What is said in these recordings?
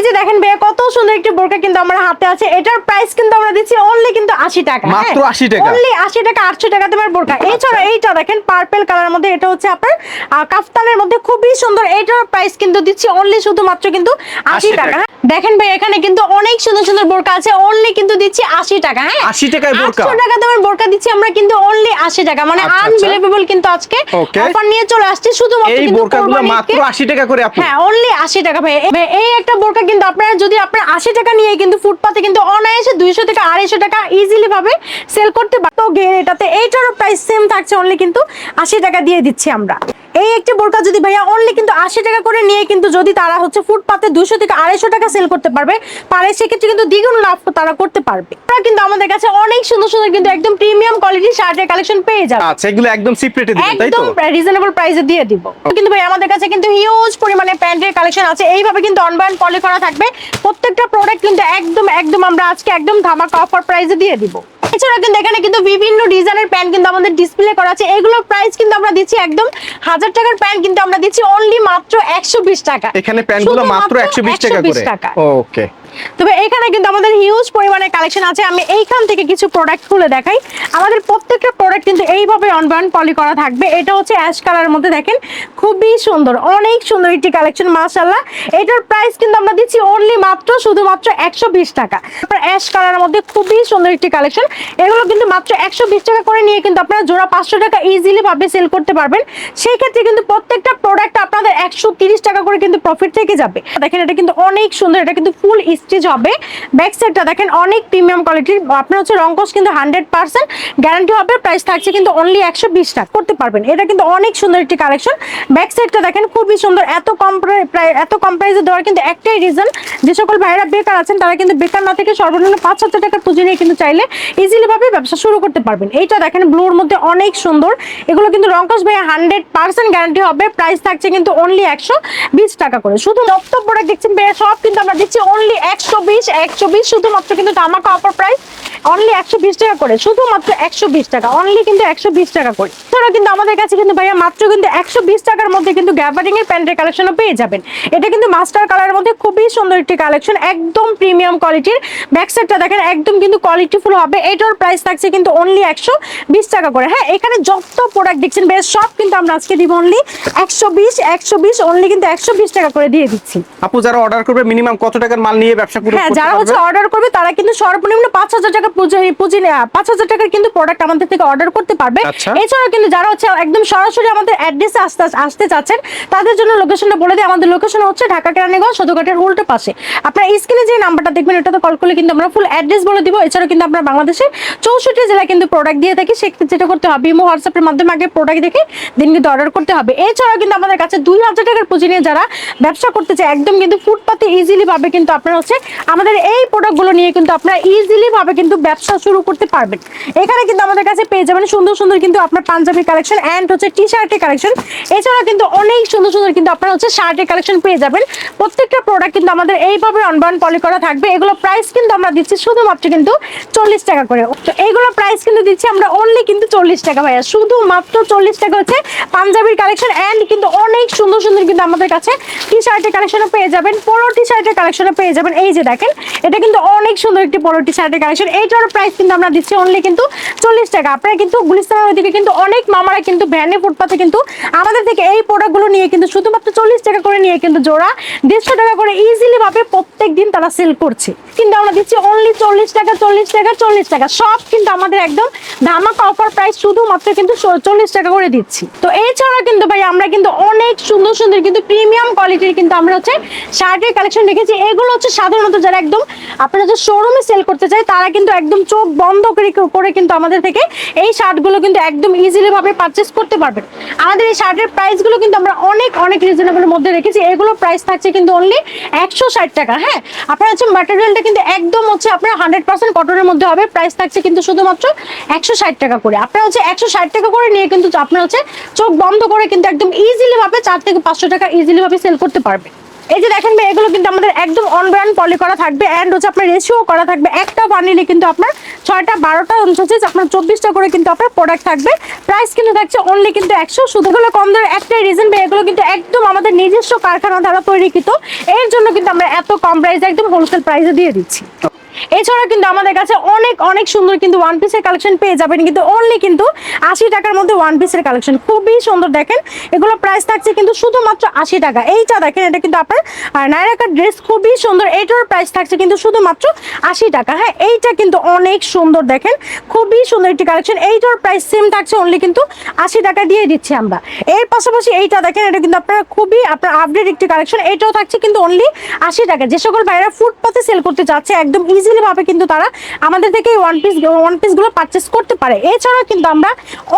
এই যে দেখেন ভাইয়া কত সুন্দর একটি বোরকা কিন্তু আমার হাতে আছে। এটার প্রাইস কিন্তু আমরা দিচ্ছি অনলি কিন্তু আশি টাকা মাত্র 80 টাকা? অনলি আশি টাকা আটশো টাকা তোমার বোরকা। এছাড়া এইটা দেখেন পার্পেল কালারের মধ্যে এটা হচ্ছে আপনার কাফতানের মধ্যে খুবই সুন্দর। এইটার প্রাইস কিন্তু দিচ্ছি অনলি শুধুমাত্র কিন্তু আশি 80 টাকা টাকা। দেখেন ভাই এখানে কিন্তু অনেক সুন্দর সুন্দর বোরকা আছে। অনলি কিন্তু দিচ্ছি আশি টাকা হ্যাঁ? 80 টাকায় বোরকা? আটশো টাকা তোমার বোরকা দিচ্ছি আমরা কিন্তু অনলি আশি টাকা। মানে আচ্ছা, আচ্ছা। আনবিলিভেবল কিন্তু আজকে। অফার নিয়ে চলে আসছে শুধুমাত্র এই বোরকাগুলো মাত্র ঈদকে- 80 টাকা করে আপু। হ্যাঁ অনলি আশি টাকা ভাই। ভাই, এই একটা বোরকা কিন্তু আপনারা যদি আপনার আশি টাকা নিয়ে কিন্তু ফুটপাতে কিন্তু অনায়াসে দুইশো থেকে আড়াইশো টাকা ইজিলি ভাবে সেল করতে পারতো তো এটাতে এইটারও প্রাইস সেম থাকছে অনলি কিন্তু আশি টাকা দিয়ে দিচ্ছি আমরা। এই একটি বোরকা যদি ভাইয়া অনলি কিন্তু আশি টাকা করে নিয়ে কিন্তু যদি তারা হচ্ছে ফুটপাতে দুশো থেকে আড়াইশো টাকা সেল করতে পারবে পারে সেক্ষেত্রে কিন্তু দ্বিগুণ লাভ তারা করতে পারবে। তারা কিন্তু আমাদের কাছে অনেক সুন্দর সুন্দর কিন্তু একদম প্রিমিয়াম কোয়ালিটির শার্টের কালেকশন পেয়ে যাবে। আচ্ছা এগুলো একদম চিপ রেটে দিবেন তাই তো? একদম রিজনেবল প্রাইসে দিয়ে দিব। কিন্তু ভাই আমাদের কাছে কিন্তু হিউজ পরিমাণে প্যান্টের কালেকশন আছে। এইভাবে কিন্তু অনবায়ন পলি করা থাকবে। প্রত্যেকটা প্রোডাক্ট কিন্তু একদম একদম আমরা আজকে একদম ধামাকা অফার প্রাইসে দিয়ে দিব। এছাড়া কিন্তু এখানে কিন্তু বিভিন্ন ডিজাইনের প্যান্ট কিন্তু আমাদের ডিসপ্লে করা আছে। এগুলোর প্রাইস কিন্তু আমরা দিচ্ছি একদম হাজার টাকার প্যান্ট কিন্তু আমরা দিচ্ছি অনলি মাত্র একশো বিশ টাকা। এখানে প্যান্টগুলো মাত্র একশো বিশ টাকা করে। টাকা। ওকে তবে এখানে কিন্তু আমাদের হিউজ পরিমাণে কালেকশন আছে। আমি এইখান থেকে কিছু প্রোডাক্ট খুলে দেখাই। আমাদের প্রত্যেকটা প্রোডাক্ট কিন্তু এইভাবে অনবায়ন পলি করা থাকবে। এটা হচ্ছে অ্যাশ কালারের মধ্যে দেখেন, খুবই সুন্দর, অনেক সুন্দর একটি কালেকশন মাশাল্লাহ এটার প্রাইস কিন্তু আমরা দিচ্ছি অনলি মাত্র শুধুমাত্র একশো বিশ টাকা। তারপর অ্যাশ কালারের মধ্যে খুবই সুন্দর একটি কালেকশন এগুলো কিন্তু মাত্র একশো বিশ টাকা করে নিয়ে কিন্তু আপনারা জোড়া পাঁচশো টাকা ইজিলি ভাবে সেল করতে পারবেন। সেই ক্ষেত্রে কিন্তু প্রত্যেকটা প্রোডাক্ট আপনাদের একশো টাকা করে কিন্তু প্রফিট থেকে যাবে। দেখেন এটা কিন্তু অনেক সুন্দর, এটা কিন্তু ফুল স্টিচ হবে। ব্যাক সাইডটা দেখেন, অনেক প্রিমিয়াম কোয়ালিটির আপনার হচ্ছে রঙ্কস কিন্তু হান্ড্রেড পার্সেন্ট গ্যারান্টি হবে প্রাইস থাকছে কিন্তু অনলি একশো বিশ টাকা করতে পারবেন। এটা কিন্তু অনেক সুন্দর একটি কালেকশন ব্যাক সাইডটা দেখেন, খুবই সুন্দর। এত কম এত কম প্রাইসে দেওয়ার কিন্তু একটাই রিজন যে সকল ভাইয়েরা বেকার আছেন, তারা কিন্তু বেকার না থেকে সর্বনিম্ন পাঁচ হাজার টাকার পুঁজি নিয়ে কিন্তু চাইলে ইজিলি ভাবে ব্যবসা শুরু করতে পারবেন। এইটা দেখেন ব্লুর মধ্যে অনেক সুন্দর। এগুলো কিন্তু রঙ্কস ভাইয়া হান্ড্রেড পার্সেন্ট গ্যারান্টি হবে। প্রাইস থাকছে কিন্তু অনলি একশো বিশ টাকা করে। শুধু প্রোডাক্ট দেখছেন ভাইয়া, সব কিন্তু আমরা দিচ্ছি অনলি একশো বিশ একশো বিশ শুধুমাত্র কিন্তু ধামাকা অফার প্রাইস অনলি একশো বিশ টাকা করে। শুধুমাত্র একশো বিশ টাকা অনলি কিন্তু একশো বিশ টাকা করে। ধরো কিন্তু আমাদের কাছে কিন্তু ভাইয়া মাত্র কিন্তু একশো বিশ টাকার মধ্যে কিন্তু গ্যাবারিং এর প্যান্টের কালেকশনও পেয়ে যাবেন। এটা কিন্তু মাস্টার কালারের মধ্যে খুবই সুন্দর একটি কালেকশন একদম প্রিমিয়াম কোয়ালিটির ব্যাক সাইডটা দেখেন, একদম কিন্তু কোয়ালিটিফুল হবে। এটার প্রাইস থাকছে কিন্তু অনলি একশো বিশ টাকা করে। হ্যাঁ এখানে যত প্রোডাক্ট দেখছেন বেশ সব কিন্তু আমরা আজকে দিব অনলি একশো বিশ একশো বিশ অনলি কিন্তু একশো বিশ টাকা করে দিয়ে দিচ্ছি। আপু, যারা অর্ডার করবে মিনিমাম কত টাকার মাল নিয়ে ব্যবসা করবে হ্যাঁ যারা হচ্ছে অর্ডার করবে তারা কিন্তু সর্বনিম্ন পাঁচ হাজার টাকা পুঁজি পুঁজি পাঁচ হাজার টাকার কিন্তু প্রোডাক্ট আমাদের থেকে অর্ডার করতে পারবে। আচ্ছা। এছাড়াও কিন্তু যারা হচ্ছে একদম সরাসরি আমাদের অ্যাড্রেসে আসতে আসতে চাচ্ছেন তাদের জন্য লোকেশনটা বলে দিই। আমাদের লোকেশন হচ্ছে ঢাকা কেরানীগঞ্জ সদরঘাটের উল্টো পাশে। আপনার স্ক্রিনে যে নাম্বারটা দেখবেন কল করলে কিন্তু আমরা ফুল অ্যাড্রেস বলে দিব। এছাড়াও কিন্তু আমরা বাংলাদেশের চৌষট্টি জেলায় কিন্তু প্রোডাক্ট দিয়ে থাকি। সেক্ষেত্রে যেটা করতে হবে ইমো হোয়াটসঅ্যাপের মাধ্যমে আগে প্রোডাক্ট দেখে দিন কিন্তু অর্ডার করতে হবে। এছাড়াও কিন্তু আমাদের কাছে দুই হাজার টাকার পুঁজি নিয়ে যারা ব্যবসা করতে চায় একদম কিন্তু ফুটপাতে ইজিলি ভাবে কিন্তু আপনারা হচ্ছে আমাদের এই প্রোডাক্টগুলো নিয়ে কিন্তু আপনারা ইজিলি ভাবে কিন্তু ব্যবসা শুরু করতে পারবেন। এখানে কিন্তু আমাদের কাছে পেয়ে যাবেন সুন্দর সুন্দর কিন্তু আপনার পাঞ্জাবি কালেকশন অ্যান্ড হচ্ছে টি শার্টের কালেকশন এছাড়া কিন্তু অনেক সুন্দর সুন্দর কিন্তু আপনারা হচ্ছে শার্টের কালেকশন পেয়ে যাবেন। প্রত্যেকটা প্রোডাক্ট কিন্তু আমাদের এইভাবে অনবায়ন পলি করা থাকবে। এগুলো প্রাইস কিন্তু আমরা দিচ্ছি শুধুমাত্র কিন্তু চল্লিশ টাকা করে। তো এইগুলো প্রাইস কিন্তু দিচ্ছি আমরা অনলি কিন্তু চল্লিশ টাকা ভাইয়া। শুধুমাত্র চল্লিশ টাকা হচ্ছে পাঞ্জাবির কালেকশন অ্যান্ড কিন্তু অনেক সুন্দর সুন্দর কিন্তু আমাদের কাছে টি শার্টের কালেকশনও পেয়ে যাবেন। পোলো টি শার্টের কালেকশনও পেয়ে যাবেন। এই যে দেখেন, এটা কিন্তু অনেক সুন্দর একটি পোলো টি শার্টের কালেকশন। এইটার প্রাইস কিন্তু আমরা দিচ্ছি অনলি কিন্তু চল্লিশ টাকা। আপনারা কিন্তু গুলিস্তানের ওইদিকে কিন্তু অনেক মামারা কিন্তু ভ্যানে ফুটপাতে কিন্তু আমাদের থেকে এই প্রোডাক্টগুলো নিয়ে কিন্তু শুধুমাত্র চল্লিশ টাকা করে নিয়ে কিন্তু জোড়া দেড়শো টাকা করে ইজিলি ভাবে প্রত্যেক দিন তারা সেল করছে। কিন্তু আমরা দিচ্ছি অনলি চল্লিশ টাকা চল্লিশ টাকা চল্লিশ টাকা। সব কিন্তু আমাদের একদম ধামাকা অফার প্রাইস শুধুমাত্র কিন্তু চল্লিশ টাকা করে দিচ্ছি। তো এছাড়া কিন্তু ভাই, আমরা কিন্তু অনেক সুন্দর সুন্দর কিন্তু প্রিমিয়াম কোয়ালিটির কিন্তু আমরা হচ্ছে শার্টের কালেকশন রেখেছি এগুলো হচ্ছে সাধারণত যারা একদম আপনারা যে শোরুমে সেল করতে চায়, তারা কিন্তু একদম চোখ বন্ধ করে কিন্তু আমাদের থেকে এই শার্টগুলো কিন্তু একদম ইজিলি ভাবে পারচেস করতে পারবেন। আমাদের এই শার্টের প্রাইসগুলো কিন্তু আমরা অনেক অনেক রিজনেবলের মধ্যে রেখেছি। এগুলো প্রাইস থাকছে কিন্তু অনলি একশো ষাট টাকা হ্যাঁ? আপনার হচ্ছে ম্যাটেরিয়ালটা কিন্তু একদম হচ্ছে আপনার হান্ড্রেড পার্সেন্ট কটনের মধ্যে হবে। প্রাইস থাকছে কিন্তু শুধুমাত্র একশো ষাট টাকা করে। আপনার হচ্ছে একশো ষাট টাকা করে নিয়ে কিন্তু আপনার হচ্ছে চোখ বন্ধ করে কিন্তু একদম ইজিলি ভাবে চার থেকে পাঁচশো টাকা ইজিলি ভাবে সেল করতে পারবে এই যে দেখেন ভাই, এগুলো কিন্তু আমাদের একদম অন ব্র্যান্ড পলি করা থাকবে অ্যান্ড হচ্ছে আপনার রেশিও করা থাকবে। একটা বানিলে কিন্তু আপনার ছয়টা, বারোটা অনুসারে আপনার চব্বিশটা করে কিন্তু আপনার প্রোডাক্ট থাকবে। প্রাইস কিন্তু থাকছে অনলি কিন্তু একশো। শুধুগুলো কম দামে, একটাই রিজন ভাই, এগুলো কিন্তু একদম আমাদের নিজস্ব কারখানা দ্বারা তৈরি তৈরিকৃত। এর জন্য কিন্তু আমরা এত কম প্রাইসে একদম হোলসেল প্রাইসে দিয়ে দিচ্ছি। এছাড়া কিন্তু আমাদের কাছে অনেক অনেক সুন্দর কিন্তু ওয়ান পিসের কালেকশন পেয়ে যাবেন কিন্তু অনলি কিন্তু আশি টাকার মধ্যে ওয়ান পিসের কালেকশন খুবই সুন্দর দেখেন। এগুলো প্রাইস থাকছে কিন্তু শুধুমাত্র আশি টাকা। এইটা দেখেন, এটা কিন্তু আপনার নায়রাকার ড্রেস খুবই সুন্দর। এইটার প্রাইস থাকছে কিন্তু শুধুমাত্র আশি টাকা। হ্যাঁ এইটা কিন্তু অনেক সুন্দর দেখেন। খুবই সুন্দর একটি কালেকশন এইটার প্রাইস সেম থাকছে অনলি কিন্তু আশি টাকা দিয়ে দিচ্ছি আমরা। এর পাশাপাশি এইটা দেখেন, এটা কিন্তু আপনার খুবই, আপনার আপডেট একটি কালেকশন এটাও থাকছে কিন্তু অনলি আশি টাকা। যে সকল ভাইরা ফুটপাতে সেল করতে চাচ্ছে একদম ইজিলি ভাবে কিন্তু তারা আমাদের থেকে ওয়ান পিস ওয়ান পিসগুলো পারচেস করতে পারে। এছাড়াও কিন্তু আমরা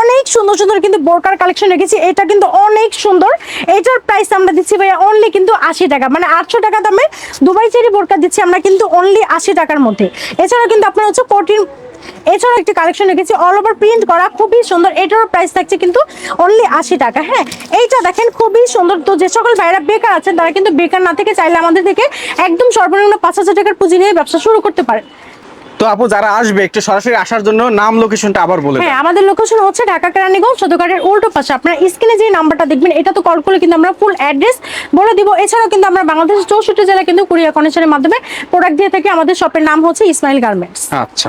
অনেক সুন্দর সুন্দর কিন্তু বোরকার কালেকশন রেখেছি। এটা কিন্তু অনেক সুন্দর। এটার প্রাইস আমরা দিচ্ছি ভাইয়া অনলি কিন্তু আশি টাকা। মানে আটশো টাকা দামে দুবাই চেরি বোরকা দিচ্ছি আমরা কিন্তু অনলি আশি টাকার মধ্যে। এছাড়াও কিন্তু আপনার হচ্ছে কোটিন এছাড়াও একটি কালেকশন রেখেছি অল ওভার প্রিন্ট করা খুবই সুন্দর। এটারও প্রাইস থাকছে কিন্তু অনলি আশি টাকা হ্যাঁ। এইটা দেখেন খুবই সুন্দর। তো যে সকল ভাইরা বেকার আছেন তারা কিন্তু বেকার না থেকে চাইলে আমাদের থেকে একদম সর্বনিম্ন পাঁচ হাজার টাকার পুঁজি নিয়ে ব্যবসা শুরু করতে পারেন। তো আপু যারা আসবে একটু সরাসরি আসার জন্য নাম লোকেশনটা আবার বলে হ্যাঁ আমাদের লোকেশন হচ্ছে ঢাকা কেরানীগঞ্জ সদরঘাটের উল্টো পাশে। আপনার স্ক্রিনে যে নাম্বারটা দেখবেন এটা তো কল করলে কিন্তু আমরা ফুল অ্যাড্রেস বলে দিব। এছাড়াও কিন্তু আমরা বাংলাদেশের চৌষট্টি জেলা কিন্তু কুরিয়ার কনেকশনের মাধ্যমে প্রোডাক্ট দিয়ে থাকি। আমাদের শপের নাম হচ্ছে ইসমাইল গার্মেন্টস আচ্ছা।